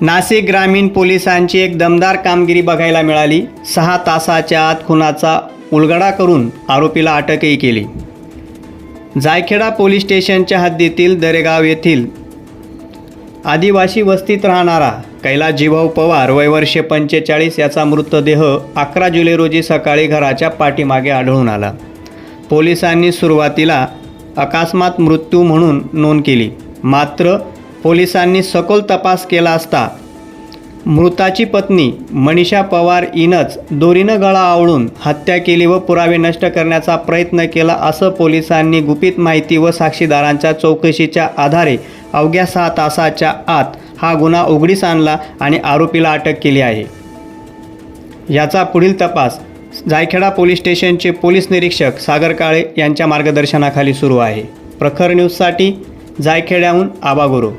नाशिक ग्रामीण पोलिसांची एक दमदार कामगिरी बघायला मिळाली. सहा तासाच्या आत खुनाचा उलगडा करून आरोपीला अटकही केली. जायखेडा पोलीस स्टेशनच्या हद्दीतील दरेगाव येथील आदिवासी वस्तीत राहणारा कैलास जीभाऊ पवार वय वर्ष पंचेचाळीस याचा मृतदेह अकरा जुलै रोजी सकाळी घराच्या पाठीमागे आढळून आला. पोलिसांनी सुरुवातीला अकस्मात मृत्यू म्हणून नोंद केली. मात्र पोलिसांनी सखोल तपास केला असता. मृताची पत्नी मनीषा पवार इनच दोरीनं गळा आवळून हत्या केली व पुरावे नष्ट करण्याचा प्रयत्न केला असं पोलिसांनी गुपित माहिती व साक्षीदारांच्या चौकशीच्या आधारे अवघ्या सहा तासाच्या आत हा गुन्हा उघडीस आणला आणि आरोपीला अटक केली आहे. याचा पुढील तपास जायखेडा पोलीस स्टेशनचे पोलीस निरीक्षक सागर काळे यांच्या मार्गदर्शनाखाली सुरू आहे. प्रखर न्यूजसाठी जायखेड्याहून आबागुरू.